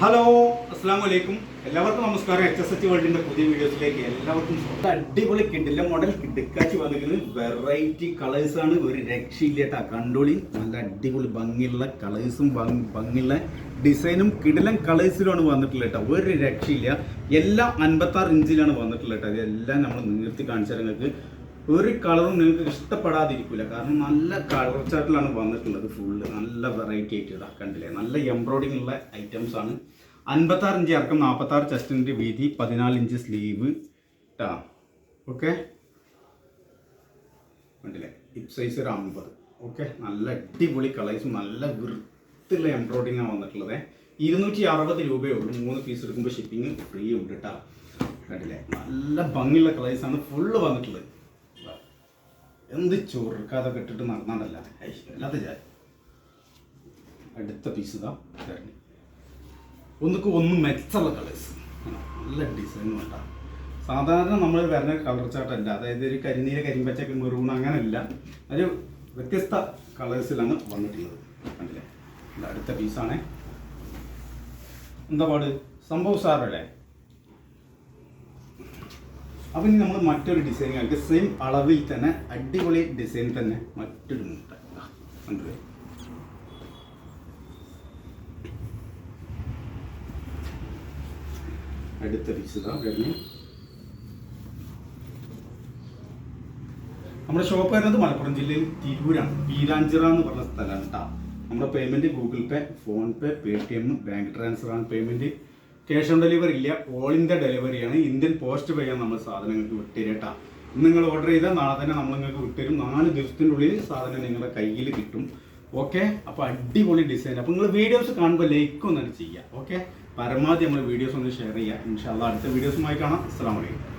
Hello അസ്സാം വലൈക്കും എല്ലാവർക്കും നമസ്കാരം. എച്ച് എസ് എച്ച് വേൾഡിന്റെ പുതിയ വീഡിയോസിലേക്ക് എല്ലാവർക്കും. അടിപൊളി കിഡില്ല മോഡൽ കിടുക്കാച്ചി വന്നിരിക്കുന്നത് വെറൈറ്റി കളേഴ്സ് ആണ്. ഒരു രക്ഷയില്ലേട്ടാ കണ്ടോളി. നല്ല അടിപൊളി ഭംഗിയുള്ള കളേഴ്സും ഭംഗിയുള്ള ഡിസൈനും കിടിലൻ കളേഴ്സിലാണ് വന്നിട്ടുള്ളത് കേട്ടോ. ഒരു രക്ഷയില്ല. എല്ലാം അൻപത്താറ് ഇഞ്ചിലാണ് വന്നിട്ടുള്ളത് കേട്ടോ. ഇതെല്ലാം നമ്മൾ നിർത്തി കാണിച്ചാൽ നിങ്ങൾക്ക്. ഒരു കളറും നിങ്ങൾക്ക് ഇഷ്ടപ്പെടാതിരിക്കില്ല കാരണം നല്ല കളർ ചാർട്ടിലാണ് വന്നിട്ടുള്ളത് ഫുള്ള് നല്ല വെറൈറ്റി ആയിട്ട് ഇതാ കണ്ടില്ലേ? നല്ല എംബ്രോയിഡിംഗ് ഉള്ള ഐറ്റംസ് ആണ്. അൻപത്താറ് ഇഞ്ച് ഇറക്കം നാൽപ്പത്താറ് ചെസ്റ്റിന്റെ വീതി പതിനാല് ഇഞ്ച് സ്ലീവ് ടാ ഓക്കെ കണ്ടില്ലേ? ഹിപ്പ് സൈസ് ഒരു അമ്പത്. ഓക്കെ നല്ല അടിപൊളി കളേഴ്സും നല്ല വൃത്തിയുള്ള എംബ്രോയിഡിംഗ് ആണ് വന്നിട്ടുള്ളത്. ഇരുന്നൂറ്റി അറുപത് രൂപയേ ഉള്ളൂ മൂന്ന് പീസ് എടുക്കുമ്പോൾ ഷിപ്പിംഗ് ഫ്രീ ഉണ്ട് കേട്ടോ കണ്ടില്ലേ? നല്ല ഭംഗിയുള്ള കളേഴ്സാണ് ഫുള്ള് വന്നിട്ടുള്ളത്. എന്ത് ചൊറുക്കാതൊക്കെ കെട്ടിട്ട് നടന്നാണല്ല അല്ലാതെ ഞാൻ അടുത്ത പീസ് ഇതാ തരണി ഒന്നുക്ക് ഒന്നും മെച്ചമുള്ള കളേഴ്സ് നല്ല ഡിസൈൻ വേണ്ട സാധാരണ നമ്മൾ വരുന്ന കളർ ചാട്ടല്ല അതായത് ഒരു കരിനീല കരിമ്പച്ചക്ക് മെറൂൺ അങ്ങനെയല്ല ഒരു വ്യത്യസ്ത കളേഴ്സിലാണ് വന്നിട്ടുള്ളത്. കണ്ടില്ലേ? അടുത്ത പീസാണേ എന്താ പാട്? സംഭവം സാറല്ലേ? അപ്പം ഇനി നമ്മൾ മറ്റൊരു ഡിസൈൻ കാണിക്കുക സെയിം അളവിൽ തന്നെ അടിപൊളി ഡിസൈൻ തന്നെ മറ്റൊരു മുട്ട. അടുത്ത പീസ് നമ്മുടെ ഷോപ്പ് വരുന്നത് മലപ്പുറം ജില്ലയിൽ തിരൂരാണ്. പീരാഞ്ചിറ എന്ന് പറഞ്ഞ സ്ഥലമാണ് കേട്ടോ നമ്മുടെ payment Google Pay PhonePe Paytm bank transfer ആണ് പേയ്മെന്റ് ക്യാഷ് ഓൺ ഡെലിവറി ഇല്ല. ഓൾ ഇന്ത്യ ഡെലിവറിയാണ് ഇന്ത്യൻ പോസ്റ്റ് വഴിയാണ് നമ്മൾ സാധനങ്ങൾക്ക് ഇന്ന് നിങ്ങൾ ഓർഡർ ചെയ്താൽ നാളെ തന്നെ നമ്മൾ നിങ്ങൾക്ക് വിട്ടുതരും നാല് ദിവസത്തിന്റെ ഉള്ളിൽ സാധനം നിങ്ങളുടെ കയ്യിൽ കിട്ടും. ഓക്കെ അപ്പോൾ അടിപൊളി ഡിസൈൻ അപ്പോൾ നിങ്ങൾ വീഡിയോസ് കാണുമ്പോൾ ലൈക്ക് ഒന്നും ചെയ്യുക ഓക്കെ പരമാവധി നമ്മൾ വീഡിയോസ് ഒന്ന് ഷെയർ ചെയ്യുക ഇൻഷാല്ല അടുത്ത വീഡിയോസുമായി കാണാം. അസ്സാം വലൈക്കും